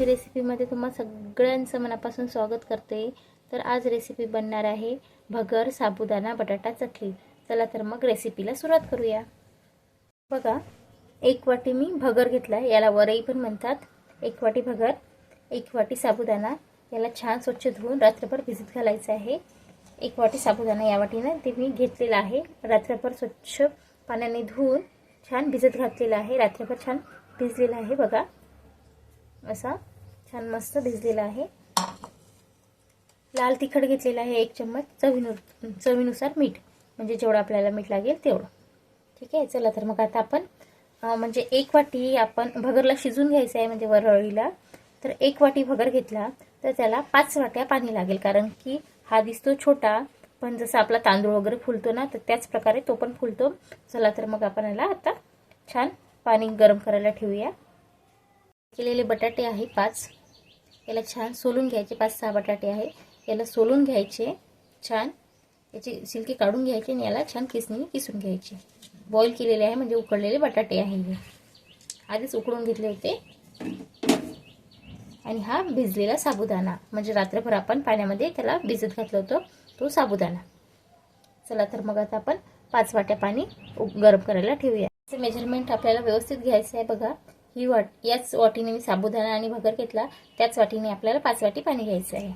आजची रेसिपीमध्ये तुम्हा सगळ्यांचं मनापासून स्वागत करते. तर आज रेसिपी बनणार आहे भगर साबुदाणा बटाटा चटणी. चला तर मग रेसिपीला सुरुवात करूया. बघा एक वाटी मी भगर घेतला याला वरई पण म्हणतात. एक वाटी भगर एक वाटी साबुदाणा. याला छान स्वच्छ धुवून रात्रभर भिजत घालायचं आहे. एक वाटी साबुदाणा या वाटीनं ते मी घेतलेला आहे. रात्रभर स्वच्छ पाण्याने धुवून छान भिजत घातलेलं आहे. रात्रभर छान भिजलेलं आहे बघा. असा छान मस्त भिजलेला आहे. लाल तिखट घेतलेला आहे एक चम्मच चवीनु चवीनुसार मीठ. म्हणजे जेवढं आपल्याला मीठ लागेल तेवढं. ठीक आहे चला तर मग आता आपण म्हणजे एक वाटी आपण भगरला शिजून घ्यायचं आहे म्हणजे वरळीला. तर एक वाटी भगर घेतला तर त्याला पाच वाट्या पाणी लागेल. कारण की हा दिसतो छोटा पण जसं आपला तांदूळ वगैरे फुलतो ना तर त्याच प्रकारे तो पण फुलतो. चला तर मग आपण याला आता छान पाणी गरम करायला ठेवूया. केलेले बटाटे आहे पाच. याला छान सोलून घ्यायचे. पाच सहा बटाटे आहे याला सोलून घ्यायचे. छान. याची सिल्की काढून घ्यायची आणि याला छान किसणीने किसून घ्यायचे. बॉईल केलेले आहे म्हणजे उकडलेले बटाटे आहे हे. आधीच उकडून घेतले होते. आणि हा भिजलेला साबुदाणा. म्हणजे रात्रभर आपण पाण्यामध्ये त्याला भिजत घातलं होतं. तो साबुदाणा. चला तर मग आता आपण पाच वाट्या पाणी गरम करायला ठेवूया. मेजरमेंट आपल्याला व्यवस्थित घ्यायचं आहे बघा. ही वाट याच वाटीने मी साबुदाणा आणि भगर घेतला. त्याच वाटीने आपल्याला पाच वाटी पाणी घ्यायचं आहे.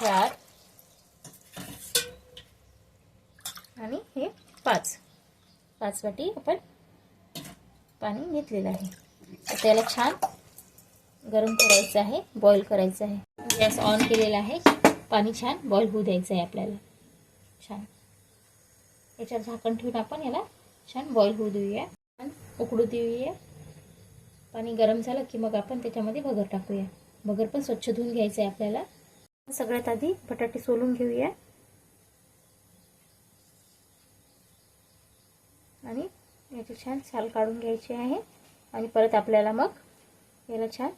चार. आणि हे पाच. पाच वाटी आपण पाणी घेतलेलं आहे. आता याला छान गरम करायचं आहे बॉईल करायचं आहे. गॅस ऑन केलेला आहे. पाणी छान बॉईल होऊ द्यायचं आहे आपल्याला. छान. याच्यावर झाकण ठेवून आपण याला छान बॉईल होऊ देऊया. छान उकडू देऊया. पाणी गरम झालं की मग आपण त्याच्यामध्ये भगर टाकूया. भगर पण स्वच्छ धुवून घ्यायचं आहे आपल्याला. सगळ्यात आधी बटाटे सोलून घेऊया. आणि याचे छान साल काढून घ्यायचे आहे. आणि परत आपल्याला मग याला छान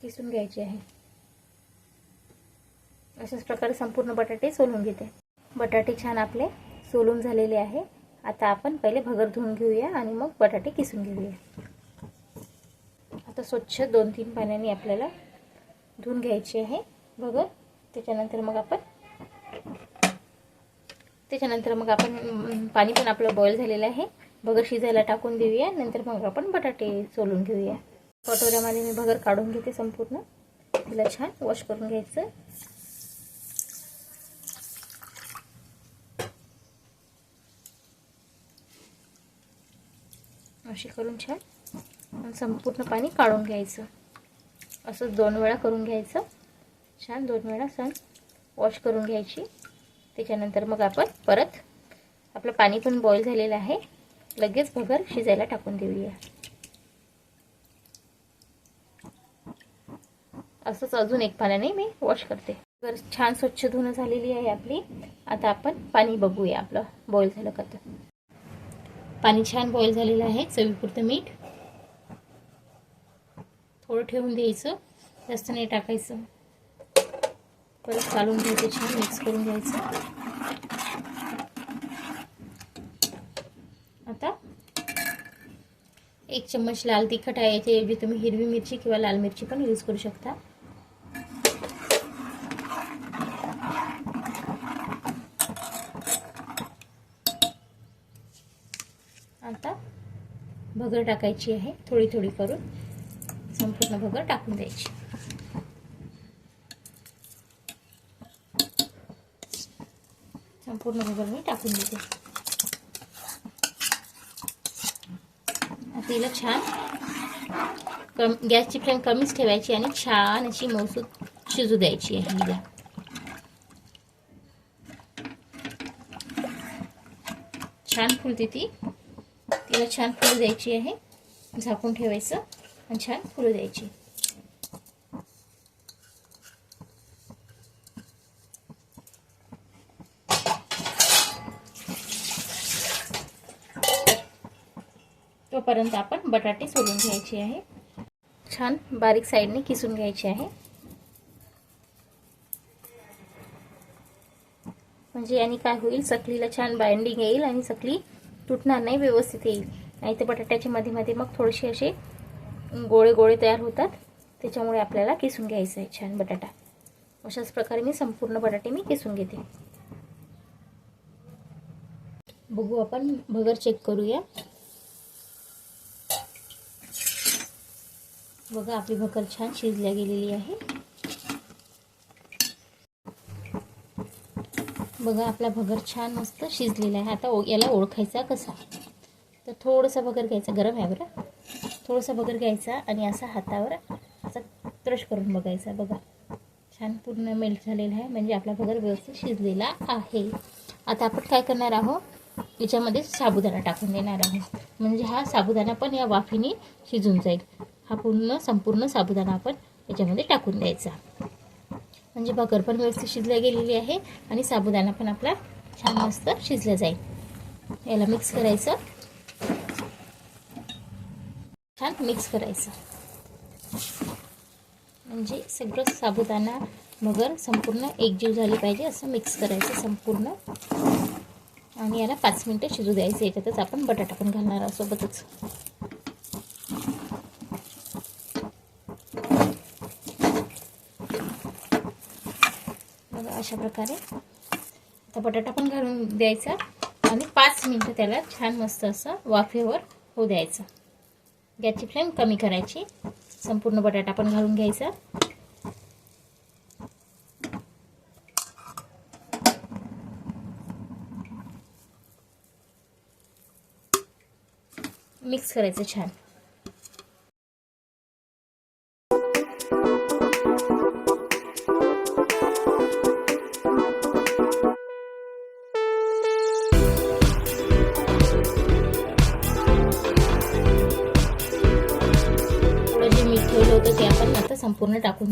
किसून घ्यायचे आहे. अशाच प्रकारे संपूर्ण बटाटे सोलून घेते. बटाटे छान आपले सोलून झालेले आहे. आता आपण पहिले भगर धुवून घेऊया आणि मग बटाटे किसून घेऊया. आता स्वच्छ दोन तीन पाण्याने आपल्याला धुवून घ्यायची आहे भगर. त्याच्यानंतर मग आपण त्याच्यानंतर मग आपण पाणी पण आपलं बॉईल झालेलं आहे. भगर शिजायला टाकून देऊया नंतर मग आपण बटाटे सोलून घेऊया. कटोऱ्यामध्ये मी भगर काढून घेते संपूर्ण. तिला छान वॉश करून घ्यायचं. अशी करून छान संपूर्ण पाणी काढून घ्यायचं. असं दोन वेळा करून घ्यायचं. छान दोन वेळा सण वॉश करून घ्यायची. त्याच्यानंतर मग आपण परत आपलं पाणी पण बॉईल झालेलं आहे. लगेच भगर शिजायला टाकून देऊया. असंच अजून एक पाण्याने मी वॉश करते. तर छान स्वच्छ धुणं झालेली आहे आपली. आता आपण पाणी बघूया आपलं बॉईल झालं का तर. पाणी छान बॉईल झालेलं आहे चवीपुरतं मीठ. थोडं ठेवून द्यायचं जास्त नाही टाकायचं. परत चालून घ्यायचं छान मिक्स करून घ्यायचं आता एक चम्मच लाल तिखट आहे याच्याऐवजी तुम्ही हिरवी मिरची किंवा लाल मिरची पण यूज करू शकता. आता भगर टाकायची आहे थोडी थोडी करून संपूर्ण भगर टाकून द्यायची. संपूर्ण भगर मी टाकून देते. तिला छान कम गॅसची फ्लेम कमीच ठेवायची आणि छान अशी मौसूद शिजू द्यायची आहे हिला. छान फुलते ती. तिला छान फुलू द्यायची आहे. झाकून ठेवायचं आणि छान फुलू द्यायची. तोपर्यंत आपण बटाटे सोलून घ्यायचे आहे. छान बारीक साईडने किसून घ्यायचे आहे. म्हणजे याने काय होईल चकलीला छान बाइंडिंग येईल आणि चकली तुटणार नाही व्यवस्थित येईल. नाही तर बटाट्याच्या मध्ये मध्ये मग थोडेसे असे गोळे गोळे तयार होतात. त्याच्यामुळे आपल्याला किसून घ्यायचं आहे छान बटाटा. अशाच प्रकारे मी संपूर्ण बटाटे मी किसून घेते. बघू आपण भगर चेक करूया. बघा आपली भगर छान शिजल्या गेलेली आहे. बघा आपला भगर छान मस्त शिजलेला आहे. आता ओ याला ओळखायचा कसा? तर थोडंसा भगर घ्यायचा गरम आहे बरं. थोडासा भगर घ्यायचा आणि असा हातावर असा क्रश करून बघायचा. बघा छान पूर्ण मेल्ट झालेला आहे. म्हणजे आपला भगर व्यवस्थित शिजलेला आहे. आता आपण काय करणार आहोत? याच्यामध्ये साबुदाणा टाकून देणार आहोत. म्हणजे हा साबुदाणा पण या वाफीने शिजून जाईल. हा पूर्ण संपूर्ण साबुदाणा आपण याच्यामध्ये टाकून द्यायचा. म्हणजे भगर पण व्यवस्थित शिजल्या गेलेली आहे आणि साबुदाणा पण आपला छान मस्त शिजला जाईल. याला मिक्स करायचं. छान मिक्स करायचं. म्हणजे सगळं साबुदाणा मगर संपूर्ण एकजीव झाली पाहिजे असं मिक्स करायचं संपूर्ण. आणि याला पाच मिनटं शिजू द्यायचं याच्यातच आपण बटाटा पण घालणार आहोत सोबतच. बघा अशा प्रकारे. आता बटाटा पण घालून द्यायचा आणि पाच मिनटं त्याला छान मस्त असं वाफेवर होऊ द्यायचं. गॅसची फ्लेम कमी करायची. संपूर्ण बटाटा पण घालून घ्यायचा. मिक्स करायचं छान.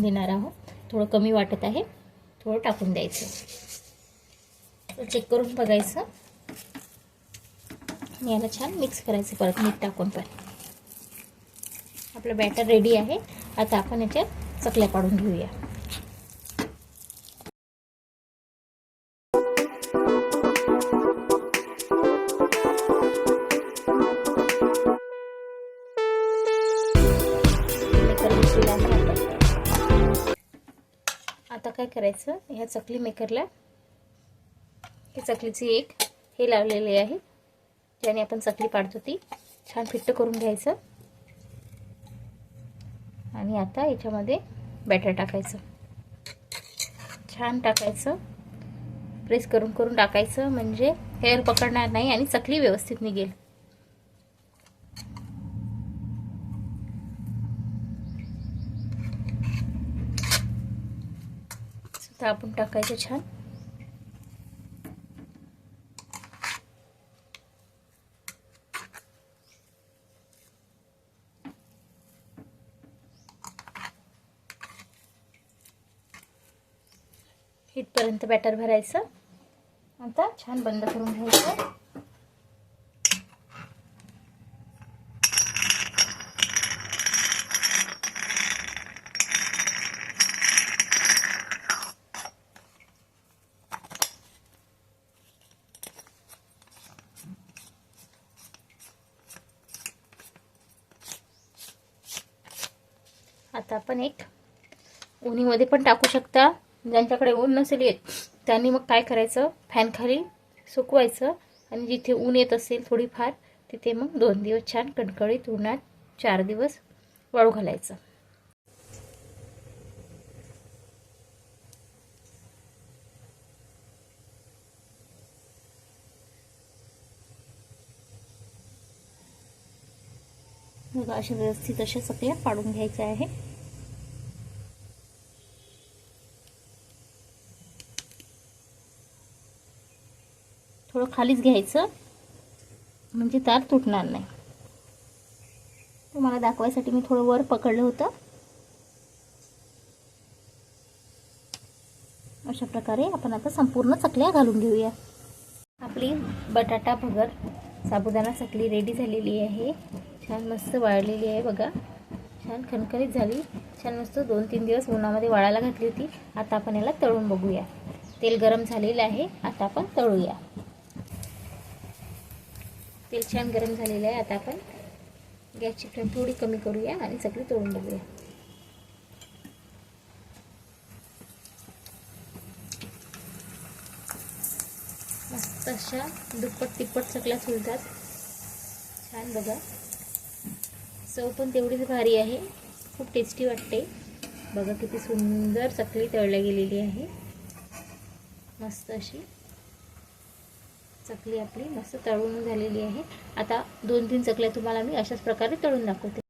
टाकून देणार आहोत. थोडं कमी वाटत आहे. थोडं टाकून द्यायचं. चेक करून बघायचं. आणि याला छान मिक्स करायचं परत मीठ टाकून पण. आपलं बॅटर रेडी आहे. आता आपण याच्यात चकल्या पाडून घेऊया. आहे आता काय करायचं? ह्या चकली मेकरला हे चकलीची एक हे लावलेले आहे. ज्याने आपण चकली पाडतो ती. छान फिट्ट करून घ्यायचं. आणि आता याच्यामध्ये बॅटर टाकायचं. छान टाकायचं. प्रेस करून करून टाकायचं. म्हणजे हेअर पकडणार नाही आणि चकली व्यवस्थित निघेल. आता आपण टाकायचं छान. इथपर्यंत बॅटर भरायचं. आता छान बंद करून घ्यायचं. आता आपण एक उन्हीमध्ये पण टाकू शकता. ज्यांच्याकडे ऊन नसेल येत त्यांनी मग काय करायचं? फॅनखाली सुकवायचं आणि जिथे ऊन येत असेल थोडीफार तिथे मग दोन दिवस छान कणकळीत उन्हात चार दिवस वाळू घालायचं. बघा अशा व्यवस्थित अशा चकल्या पाडून घ्यायच्या आहे. थोडं खालीच घ्यायचं. म्हणजे तार तुटणार नाही. तुम्हाला दाखवायसाठी मी थोडं वर पकडलं होतं. अशा प्रकारे आपण आता संपूर्ण चकल्या घालून घेऊया. आपली बटाटा भगर साबुदाणा चकली रेडी झालेली आहे. छान मस्त वाळलेली आहे बघा. छान खणखणीत झाली. छान मस्त दोन तीन दिवस उन्हामध्ये वाळायला घातली होती. आता आपण याला तळून बघूया. तेल गरम झालेलं आहे. आता आपण तळूया. तेल छान गरम झालेलं आहे. आता आपण गॅसची फ्लेम थोडी कमी करूया आणि सगळी तळून बघूया. मस्त अशा दुप्पट तिप्पट चकल्या फुलतात छान बघा. चव पण तेवढीच भारी आहे. खूप टेस्टी वाटते. बघा किती सुंदर चकली तळल्या गेलेली आहे. मस्त अशी. चकली आपली मस्त तळून झालेली आहे. आता दोन तीन चकल्या तुम्हाला मी अशाच प्रकारे तळून दाखवते.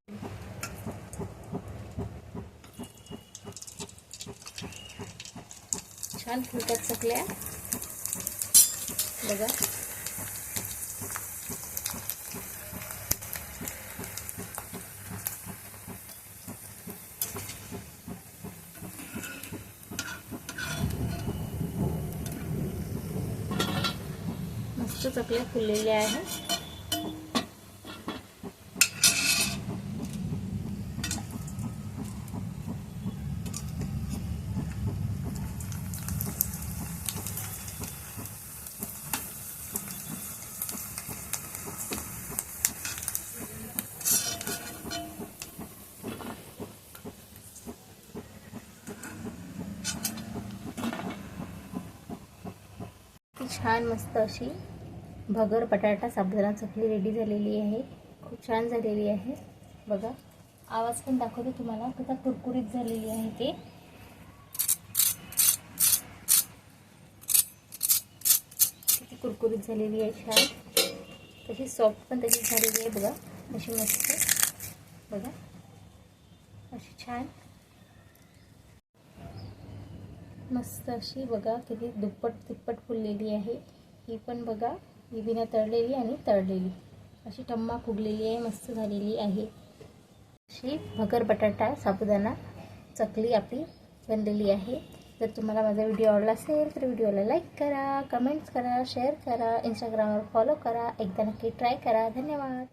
छान फुलतात चकल्या. बघा मस्त चकल्या फुललेल्या आहेत छान मस्त अशी भगर बटाटा साबुदाणा चकली रेडी झालेली आहे. खूप छान झालेली आहे. बघा आवाज पण दाखवते तुम्हाला. कसा कुरकुरीत झालेली आहे ते. किती कुरकुरीत झालेली आहे छान. तशी सॉफ्ट पण तशी झालेली आहे बघा. अशी मस्त. बघा. अशी छान. मस्त अशी बघा किती दुप्पट तिप्पट फुललेली आहे. ही पण बघा. ही बिना तळलेली आणि तळलेली. अशी टम्मा फुगलेली आहे मस्त झालेली आहे. अशी भगर बटाटा साबुदाणा चकली आपली बनलेली आहे. जर तुम्हाला माझा व्हिडिओ आवडला असेल तर व्हिडिओला लाईक करा कमेंट्स करा शेअर करा इंस्टाग्रामवर फॉलो करा. एकदा नक्की ट्राय करा. धन्यवाद.